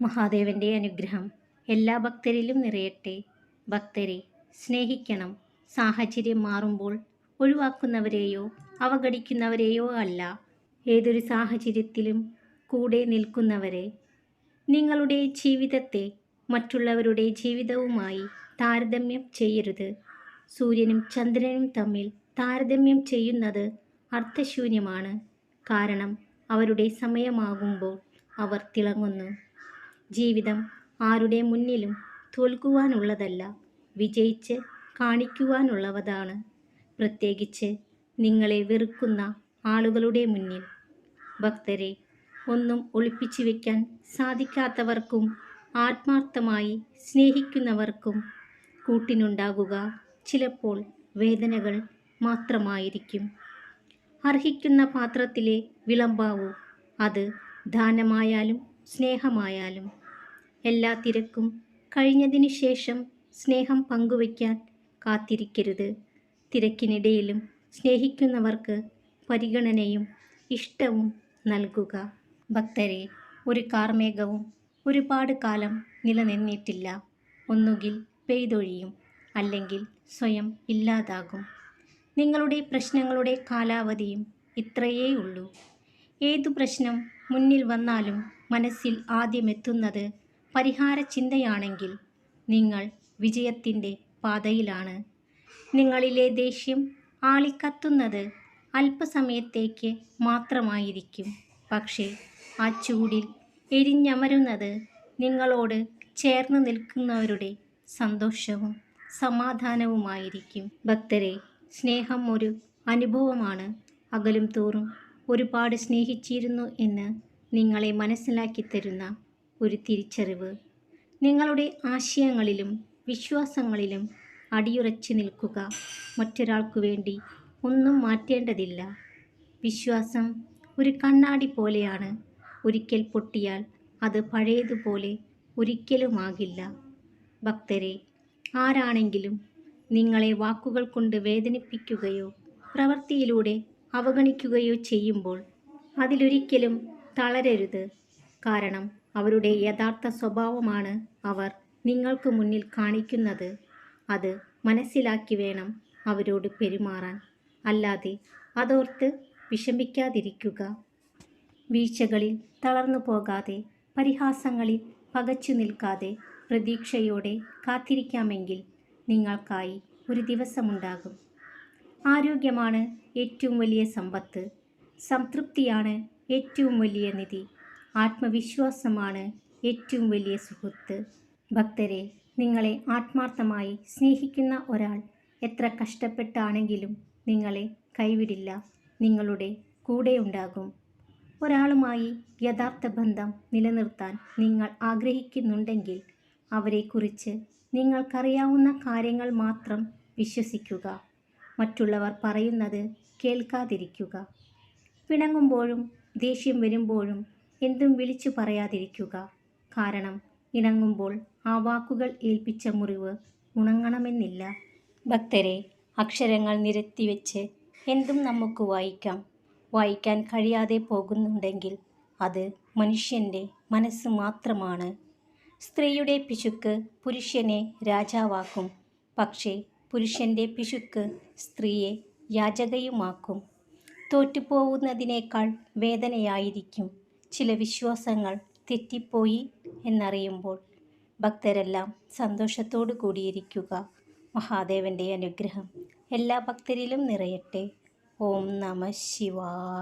മഹാദേവന്റെ അനുഗ്രഹം എല്ലാ ഭക്തരിലും നിറയട്ടെ. ഭക്തരെ സ്നേഹിക്കണം. സാഹചര്യം മാറുമ്പോൾ ഒഴിവാക്കുന്നവരെയോ അവഗണിക്കുന്നവരെയോ അല്ല. ഏതൊരു സാഹചര്യത്തിലും കൂടെ നിൽക്കുന്നവരെ നിങ്ങളുടെ ജീവിതത്തെ മറ്റുള്ളവരുടെ ജീവിതവുമായി താരതമ്യം ചെയ്യരുത്. സൂര്യനും ചന്ദ്രനും തമ്മിൽ താരതമ്യം ചെയ്യുന്നത് അർത്ഥശൂന്യമാണ്. കാരണം അവരുടെ സമയമാകുമ്പോൾ അവർ തിളങ്ങുന്നു. ജീവിതം ആരുടെ മുന്നിലും തോൽക്കുവാനുള്ളതല്ല. വിജയിച്ച് കാണിക്കുവാനുള്ളവതാണ്. പ്രത്യേകിച്ച് നിങ്ങളെ വെറുക്കുന്ന ആളുകളുടെ മുന്നിൽ. ഭക്തരെ ഒന്നും ഒളിപ്പിച്ചു വയ്ക്കാൻ സാധിക്കാത്തവർക്കും ആത്മാർത്ഥമായി സ്നേഹിക്കുന്നവർക്കും കൂട്ടിനുണ്ടാകുക ചിലപ്പോൾ വേദനകൾ മാത്രമായിരിക്കും. അർഹിക്കുന്ന പാത്രത്തിലെ വിളമ്പാവൂ? അത് ദാനമായാലും സ്നേഹമായാലും എല്ലാ തിരക്കും കഴിഞ്ഞതിന് ശേഷം സ്നേഹം പങ്കുവയ്ക്കാൻ കാത്തിരിക്കരുത്. തിരക്കിനിടയിലും സ്നേഹിക്കുന്നവർക്ക് പരിഗണനയും ഇഷ്ടവും നൽകുക. ഭക്തരെ ഒരു കാർമേഘവും ഒരുപാട് കാലം നിലനിന്നിട്ടില്ല. ഒന്നുകിൽ പെയ്തൊഴിയും അല്ലെങ്കിൽ സ്വയം ഇല്ലാതാകും. നിങ്ങളുടെ പ്രശ്നങ്ങളുടെ കാലാവധിയും ഇത്രയേ ഉള്ളൂ. ഏതു പ്രശ്നം മുന്നിൽ വന്നാലും മനസ്സിൽ ആദ്യമെത്തുന്നത് പരിഹാര ചിന്തയാണെങ്കിൽ നിങ്ങൾ വിജയത്തിന്റെ പാതയിലാണ്. നിങ്ങളിലെ ദേഷ്യം ആളിക്കത്തുന്നത് അല്പസമയത്തേക്ക് മാത്രമായിരിക്കും. പക്ഷേ ആ ചൂടിൽ എരിഞ്ഞമരുന്നത് നിങ്ങളോട് ചേർന്ന് നിൽക്കുന്നവരുടെ സന്തോഷവും സമാധാനവുമായിരിക്കും. ഭക്തരെ സ്നേഹം ഒരു അനുഭവമാണ്. അകലും തോറും ഒരുപാട് സ്നേഹിച്ചിരുന്നു എന്ന് നിങ്ങളെ മനസ്സിലാക്കി തരുന്ന ഒരു തിരിച്ചറിവ്. നിങ്ങളുടെ ആശയങ്ങളിലും വിശ്വാസങ്ങളിലും അടിയുറച്ചു നിൽക്കുക. മറ്റൊരാൾക്കു വേണ്ടി ഒന്നും മാറ്റേണ്ടതില്ല. വിശ്വാസം ഒരു കണ്ണാടി പോലെയാണ്. ഒരിക്കൽ പൊട്ടിയാൽ അത് പഴയതുപോലെ ഒരിക്കലുമാകില്ല. ഭക്തരെ ആരാണെങ്കിലും നിങ്ങളെ വാക്കുകൾ കൊണ്ട് വേദനിപ്പിക്കുകയോ പ്രവൃത്തിയിലൂടെ അവഗണിക്കുകയോ ചെയ്യുമ്പോൾ അതിലൊരിക്കലും തളരരുത്. കാരണം അവരുടെ യഥാർത്ഥ സ്വഭാവമാണ് അവർ നിങ്ങൾക്ക് മുന്നിൽ കാണിക്കുന്നത്. അത് മനസ്സിലാക്കി വേണം അവരോട് പെരുമാറാൻ. അല്ലാതെ അതോർത്ത് വിഷമിക്കാതിരിക്കുക. വീഴ്ചകളിൽ തളർന്നു പോകാതെ പരിഹാസങ്ങളിൽ പകച്ചു നിൽക്കാതെ പ്രതീക്ഷയോടെ കാത്തിരിക്കാമെങ്കിൽ നിങ്ങൾക്കായി ഒരു ദിവസമുണ്ടാകും. ആരോഗ്യമാണ് ഏറ്റവും വലിയ സമ്പത്ത്. സംതൃപ്തിയാണ് ഏറ്റവും വലിയ നിധി. ആത്മവിശ്വാസമാണ് ഏറ്റവും വലിയ സുഹൃത്ത്. ഭക്തരെ നിങ്ങളെ ആത്മാർത്ഥമായി സ്നേഹിക്കുന്ന ഒരാൾ എത്ര കഷ്ടപ്പെട്ടാണെങ്കിലും നിങ്ങളെ കൈവിടില്ല. നിങ്ങളുടെ കൂടെ ഉണ്ടാകും. ഒരാളുമായി യഥാർത്ഥ ബന്ധം നിലനിർത്താൻ നിങ്ങൾ ആഗ്രഹിക്കുന്നുണ്ടെങ്കിൽ അവരെക്കുറിച്ച് നിങ്ങൾക്കറിയാവുന്ന കാര്യങ്ങൾ മാത്രം വിശ്വസിക്കുക. മറ്റുള്ളവർ പറയുന്നത് കേൾക്കാതിരിക്കുക. പിണങ്ങുമ്പോഴും ദേഷ്യം വരുമ്പോഴും എന്തും വിളിച്ചു പറയാതിരിക്കുക. കാരണം ഇണങ്ങുമ്പോൾ ആ വാക്കുകൾ ഏൽപ്പിച്ച മുറിവ് ഉണങ്ങണമെന്നില്ല. ഭക്തരെ അക്ഷരങ്ങൾ നിരത്തി നിരത്തിവെച്ച് എന്തും നമുക്ക് വായിക്കാം. വായിക്കാൻ കഴിയാതെ പോകുന്നുണ്ടെങ്കിൽ അത് മനുഷ്യന്റെ മനസ്സ് മാത്രമാണ്. സ്ത്രീയുടെ പിശുക്ക് പുരുഷനെ രാജാവാക്കും. പക്ഷേ പുരുഷന്റെ പിശുക്ക് സ്ത്രീയെ യാചകയുമാക്കും. തോറ്റുപോകുന്നതിനേക്കാൾ വേദനയായിരിക്കും. ചില വിശ്വാസങ്ങൾ തെറ്റിപ്പോയി എന്നറിയുമ്പോൾ ഭക്തരെല്ലാം സന്തോഷത്തോടു കൂടിയിരിക്കുക. മഹാദേവന്റെ അനുഗ്രഹം എല്ലാ ഭക്തരിലും നിറയട്ടെ. ഓം നമ ശിവായ